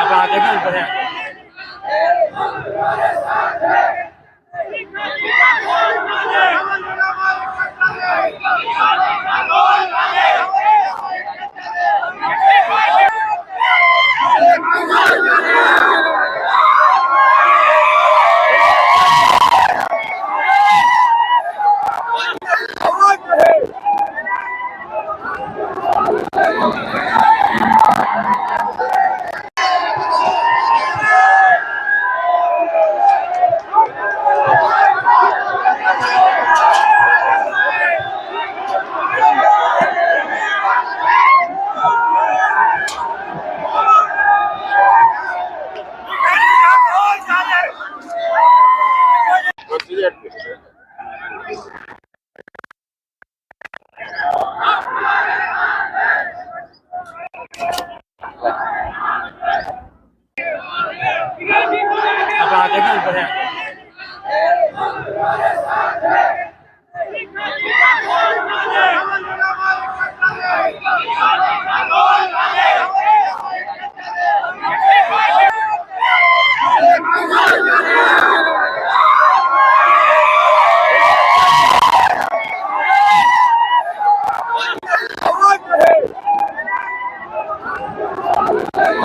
আপনারা দেখুন આપણા કેટલું બધા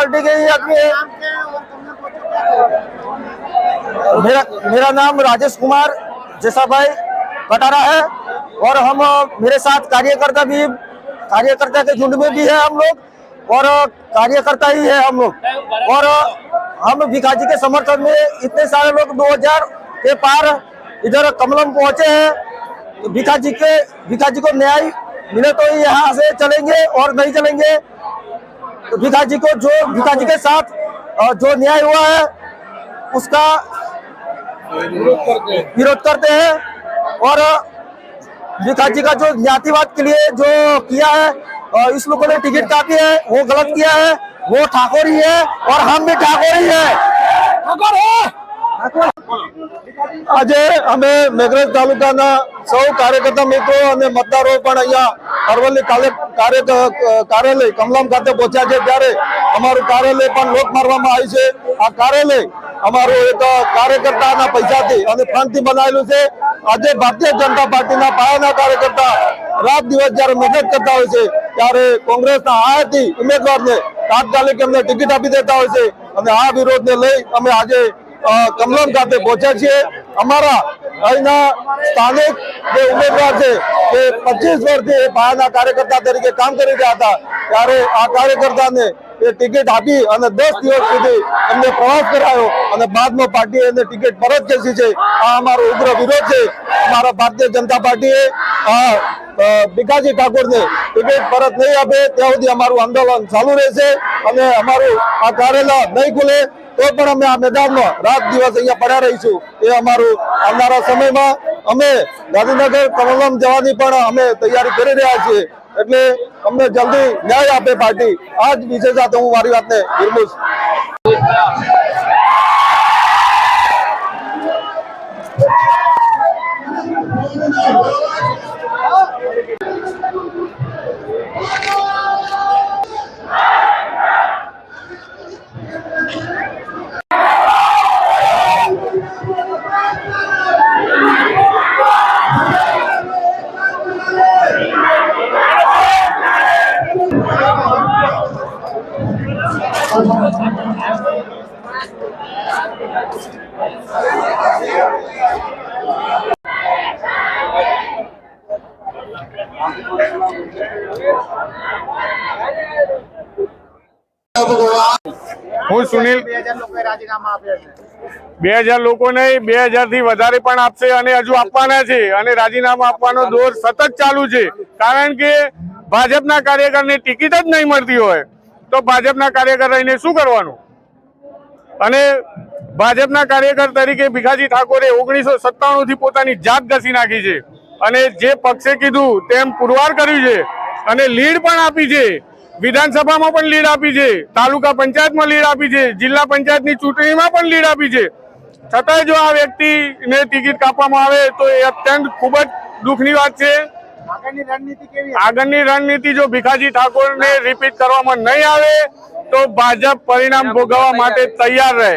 पार्टी के ही आदमी है मेरा मेरा नाम राजेश कुमार जैसा भाई कटारा है और हम, मेरे साथ कार्यकर्ता भी, कार्यकर्ता के झुंड में भी है हम लोग और कार्यकर्ता ही है हम लोग। और हम भिखाजी के समर्थन में इतने सारे लोग 2000 के पार इधर कमलम पहुँचे हैं। तो भिखाजी के, भिखाजी को न्याय मिले तो यहाँ से चलेंगे और नहीं चलेंगे। तो जी को जो भिखाजी के साथ जो न्याय हुआ है, उसका विरोध करते हैं। और भिखाजी का जो ज्ञातिवाद के लिए जो किया है इस लोगों ने टिकट काटी है, वो गलत किया है, वो ठाकुर ही है, और हम भी ठाकुर ही है! આજે અમે મેઘરજ તાલુકાના સૌ કાર્યકર્તા મિત્રો અને મતદારો પણ અહીંયા અરવલ્લી કાર્યાલય કમલમ ખાતે પહોંચ્યા છે. ત્યારે અમારું કાર્યાલય પણ લોક મારવામાં આવ્યું છે. આ કાર્યાલય અમારું એક કાર્યકર્તાના પૈસાથી અને ફંડથી બનાવેલું છે. આજે ભારતીય જનતા પાર્ટીના પાયાના કાર્યકર્તા રાત દિવસ જ્યારે મહેનત કરતા હોય છે, ત્યારે કોંગ્રેસના આયાતી ઉમેદવારને તાત્કાલિક એમને ટિકિટ આપી દેતા હોય છે. અને આ વિરોધને લઈ અમે આજે કમલમ ખાતે પહોંચ્યા છીએ. અમારા અહીંના સ્થાનિક જે ઉમેદવાર છે તે પચીસ વર્ષથી એ પાયાના કાર્યકર્તા તરીકે કામ કરી રહ્યા હતા, ત્યારે આ કાર્યકર્તાને એ ટિકિટ આપી અને દસ દિવસ સુધી એમને પ્રવાસ કરાયો અને બાદમાં પાર્ટીએ એને ટિકિટ પરત ખેંચી છે. આ અમારો ઉગ્ર વિરોધ છે. અમારા ભારતીય જનતા પાર્ટીએ આ ભીખાજી ઠાકોરને ટિકિટ પરત નહીં આપે, ત્યાં સુધી અમારું આંદોલન ચાલુ રહેશે અને અમારું આ કાર્યાલય નહીં ખુલે. તો પણ અમે આ મેદાનમાં રાત દિવસ અહીંયા પડ્યા રહીશું એ અમારું આવનારા સમયમાં અમે ગાંધીનગર કમલમ જવાની પણ અમે તૈયારી કરી રહ્યા છીએ. એટલે અમને જલ્દી ન્યાય આપે પાર્ટી. આ જ વિષય સાથે હું મારી વાતને વિરમું હું સુનિલ બે હજાર લોકો નહીં બે હજારથી વધારે પણ આપશે અને હજુ આપવાના છે. અને રાજીનામું આપવાનો દોર સતત ચાલુ છે. કારણ કે ભાજપના કાર્યકરને ટિકિટ જ નહીં મળતી હોય તો ભાજપના કાર્યકર રહીને શું કરવાનું? અને ભાજપના કાર્યકર તરીકે ભીખાજી ઠાકોરે ઓગણીસો સત્તાણું થી પોતાની જાત ઘસી નાખી છે. અને જે પક્ષે કીધું તેમ પુરવાર કર્યું છે. અને લીડ પણ આપી છે. વિધાનસભામાં પણ લીડ આપી છે તાલુકા પંચાયતમાં લીડ આપી છે જિલ્લા પંચાયતની ચૂંટણીમાં પણ લીડ આપી છે. છતાંય જો આ વ્યક્તિને ટિકિટ કાપવામાં આવે તો એ અત્યંત ખૂબ જ દુઃખની વાત છે. આગળની રણનીતિ જો ભીખાજી ઠાકોરને રિપીટ કરવામાં નહીં આવે તો ભાજપ પરિણામ ભોગવવા માટે તૈયાર રહે.